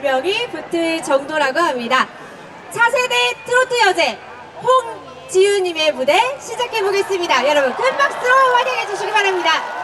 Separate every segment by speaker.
Speaker 1: 별명이 붙을 정도라고 합니다. 차세대 트로트 여제 홍지우님의 무대 시작해 보겠습니다. 여러분 큰 박수로 환영해 주시기 바랍니다.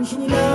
Speaker 2: Anjila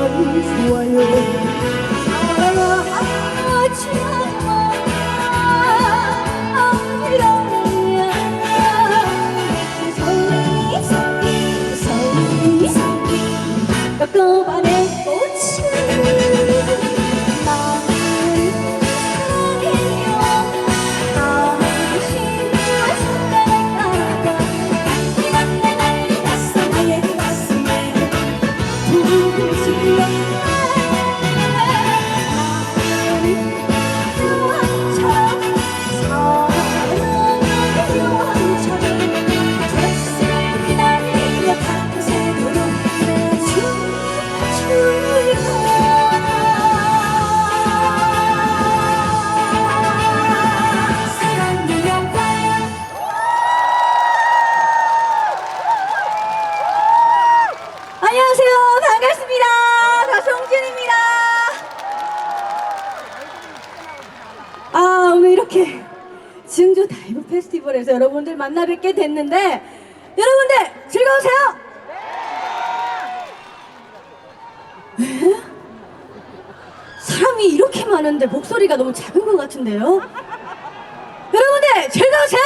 Speaker 2: 여러분들 만나 뵙게 됐는데 여러분들 즐거우세요? 에? 사람이 이렇게 많은데 목소리가 너무 작은 것 같은데요? 여러분들 즐거우세요?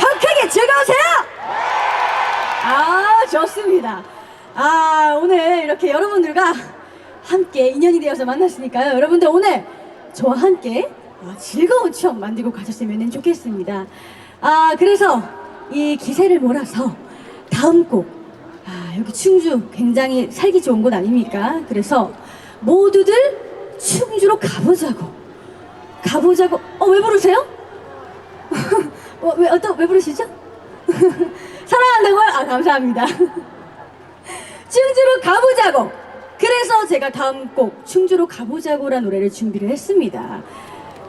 Speaker 2: 더 크게 즐거우세요? 아 좋습니다. 아 오늘 이렇게 여러분들과 함께 인연이 되어서 만났으니까요. 여러분들 오늘 저와 함께 어, 즐거운 추억 만들고 가셨으면 좋겠습니다. 아 그래서 이 기세를 몰아서 다음 곡 아, 여기 충주 굉장히 살기 좋은 곳 아닙니까? 그래서 모두들 충주로 가보자고 가보자고 어 왜 부르세요? 어, 왜 어떤 왜 부르시죠? 사랑한다고요? 아 감사합니다. 충주로 가보자고. 그래서 제가 다음 곡 충주로 가보자고라는 노래를 준비를 했습니다.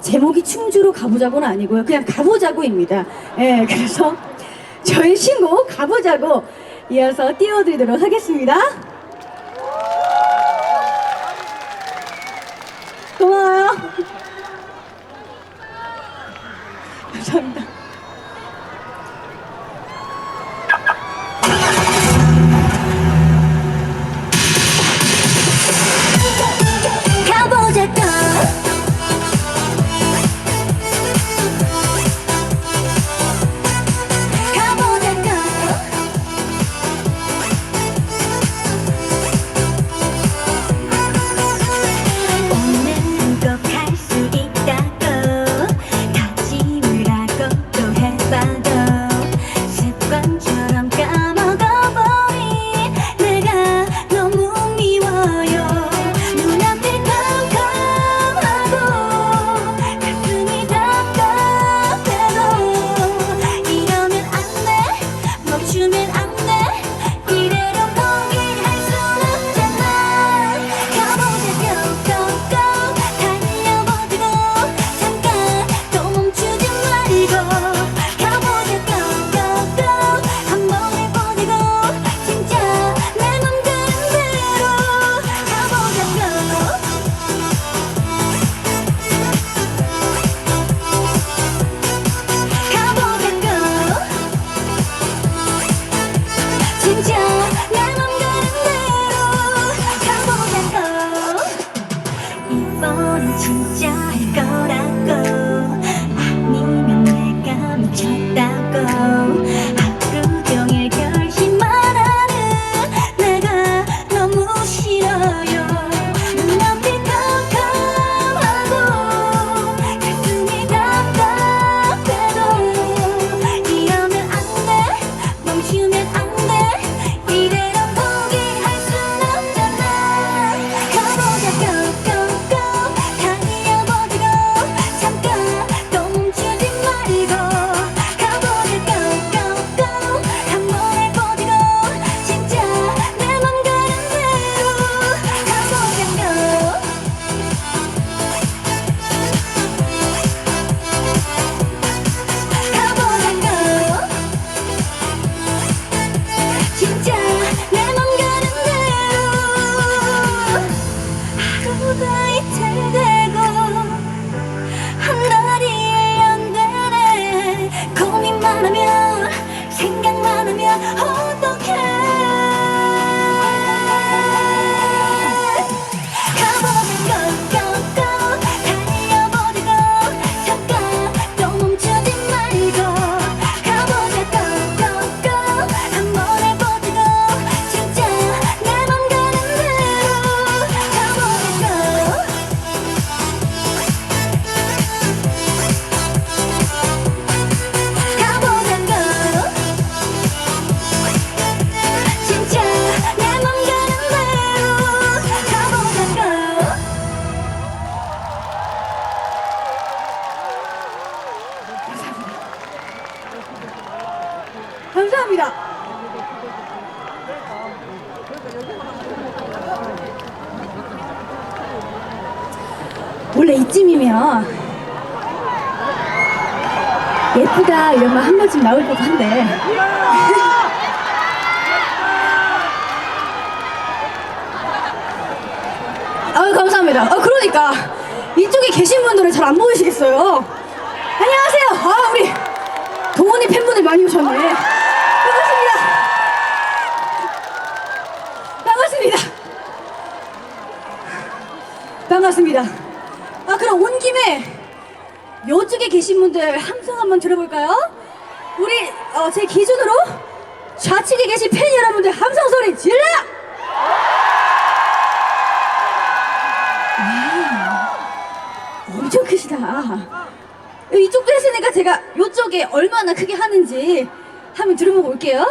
Speaker 2: 제목이 충주로 가보자고는 아니고요. 그냥 가보자고입니다. 예, 그래서 저희 신곡 가보자고 이어서 띄워드리도록 하겠습니다. 고마워요. 감사합니다. 번쯤 나올 법한데 아유 감사합니다. 아 그러니까 이쪽에 계신 분들은 잘 안 보이시겠어요. 안녕하세요. 아 우리 동원이 팬분들 많이 오셨네. 반갑습니다. 반갑습니다. 반갑습니다. 아 그럼 온 김에 요쪽에 계신 분들 함성 한번 들어볼까요? 우리 어, 제 기준으로 좌측에 계신 팬 여러분들 함성 소리 질러! 엄청 크시다. 이쪽도 했으니까 제가 이쪽에 얼마나 크게 하는지 한번 들어보고 올게요.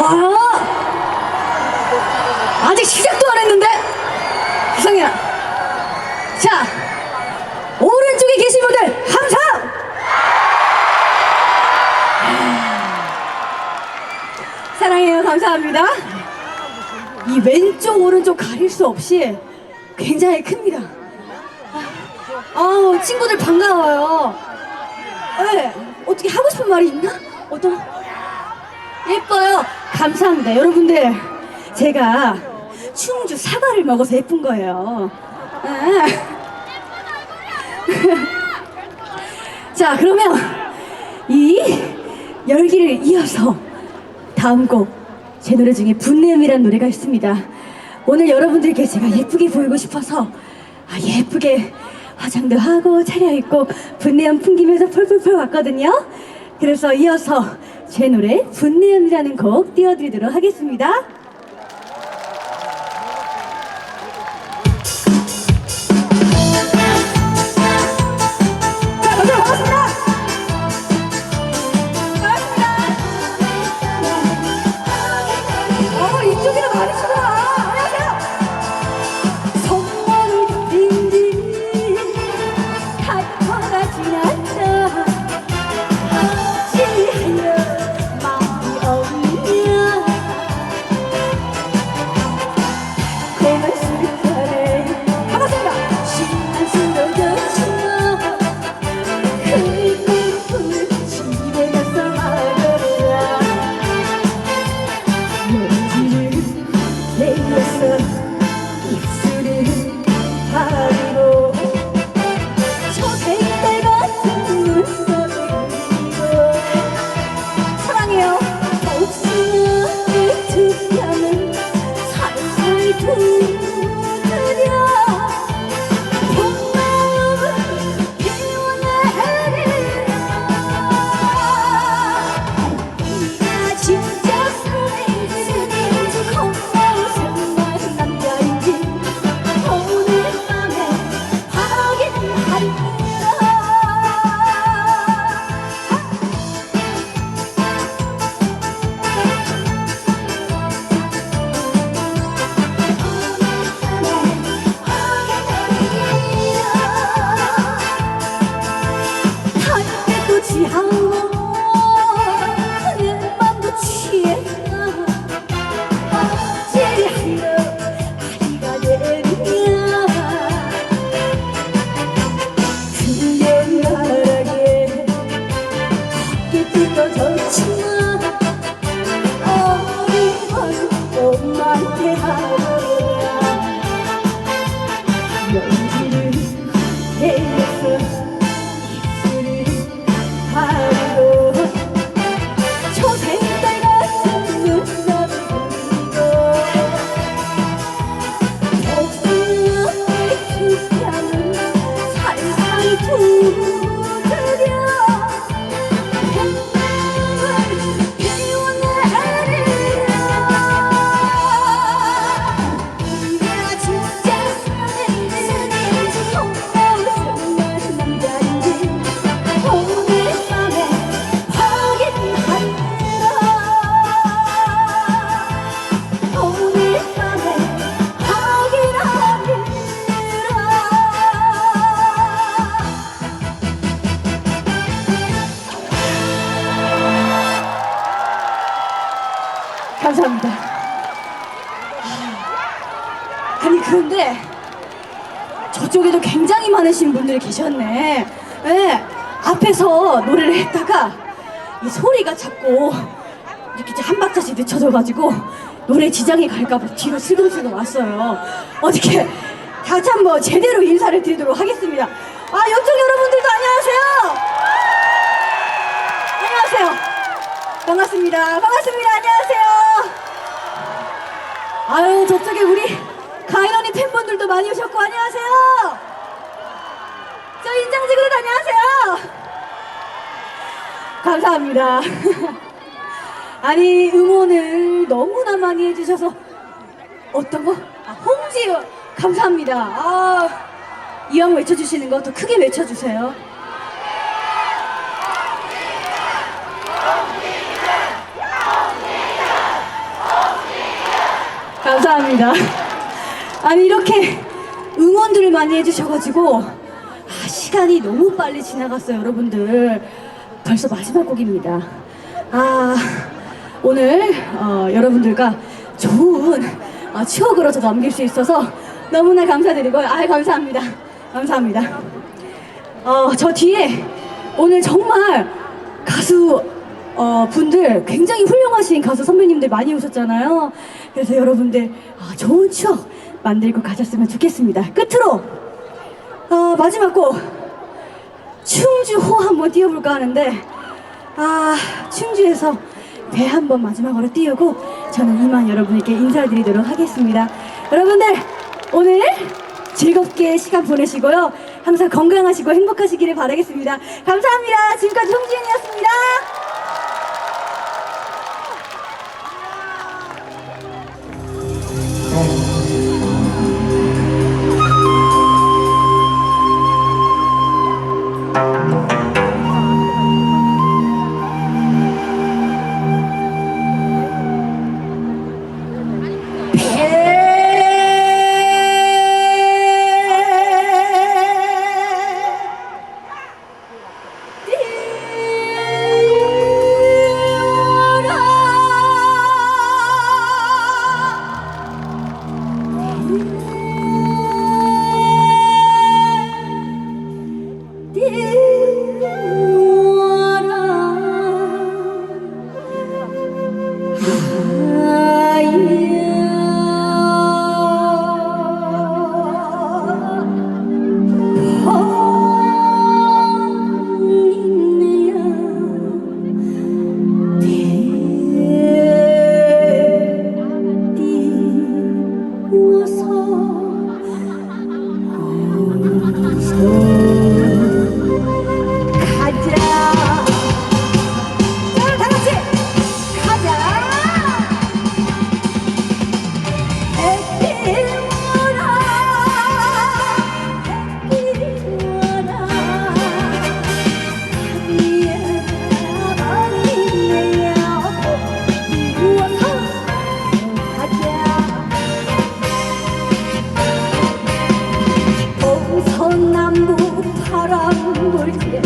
Speaker 2: 와! 아직 시작도 안 했는데? 이상이야. 자, 오른쪽에 계신 분들 함성! 사랑해요. 감사합니다. 이 왼쪽, 오른쪽 가릴 수 없이 굉장히 큽니다. 아우, 친구들 반가워요. 네, 어떻게 하고 싶은 말이 있나? 어떤? 예뻐요. 감사합니다. 여러분들, 제가 충주 사과를 먹어서 예쁜 거예요. 아. 자, 그러면 이 열기를 이어서 다음 곡 제 노래 중에 분내음이라는 노래가 있습니다. 오늘 여러분들께 제가 예쁘게 보이고 싶어서 아, 예쁘게 화장도 하고 차려입고 분내음 풍기면서 펄펄펄 왔거든요. 그래서 이어서 제 노래 분내음이라는 곡 띄워드리도록 하겠습니다. 감사합니다. 아니 그런데 저쪽에도 굉장히 많으신 분들이 계셨네. 네, 앞에서 노래를 했다가 이 소리가 자꾸 이렇게 한 박자씩 늦춰져가지고 노래 지장이 갈까봐 뒤로 슬금슬금 왔어요. 어떻게 다 같이 한번 제대로 인사를 드리도록 하겠습니다. 아 옆쪽 여러분들도. 안녕하세요. 반갑습니다. 반갑습니다. 안녕하세요. 아유 저쪽에 우리 가인언니 팬분들도 많이 오셨고 안녕하세요. 저 인장지구들 안녕하세요. 감사합니다. 아니 응원을 너무나 많이 해주셔서 어떤 거? 아, 홍지유 감사합니다. 아, 이왕 외쳐주시는 거더 크게 외쳐주세요. 감사합니다. 아니 이렇게 응원들을 많이 해주셔가지고 아, 시간이 너무 빨리 지나갔어요, 여러분들. 벌써 마지막 곡입니다. 아 오늘 어, 여러분들과 좋은 어, 추억으로 저 남길 수 있어서 너무나 감사드리고요. 아 감사합니다. 감사합니다. 어, 저 뒤에 오늘 정말 가수 어, 분들 굉장히 훌륭하신 가수 선배님들 많이 오셨잖아요. 그래서 여러분들 어, 좋은 추억 만들고 가셨으면 좋겠습니다. 끝으로 어, 마지막 곡 충주호 한번 띄워볼까 하는데 아 충주에서 배 한번 마지막으로 띄우고 저는 이만 여러분께 인사드리도록 하겠습니다. 여러분들 오늘 즐겁게 시간 보내시고요. 항상 건강하시고 행복하시기를 바라겠습니다. 감사합니다. 지금까지 송지은이었습니다. করেছিলেন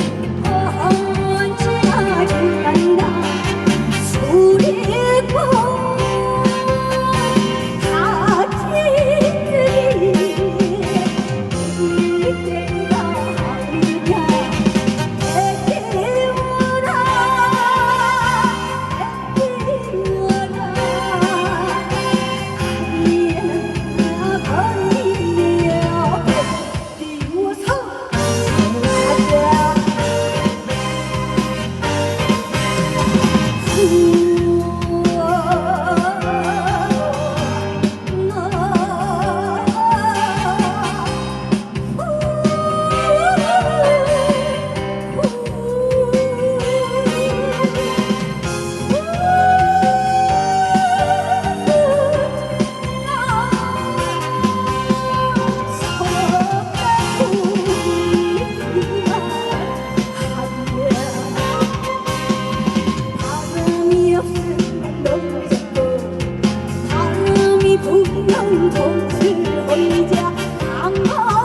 Speaker 2: 不能同去回家。啊啊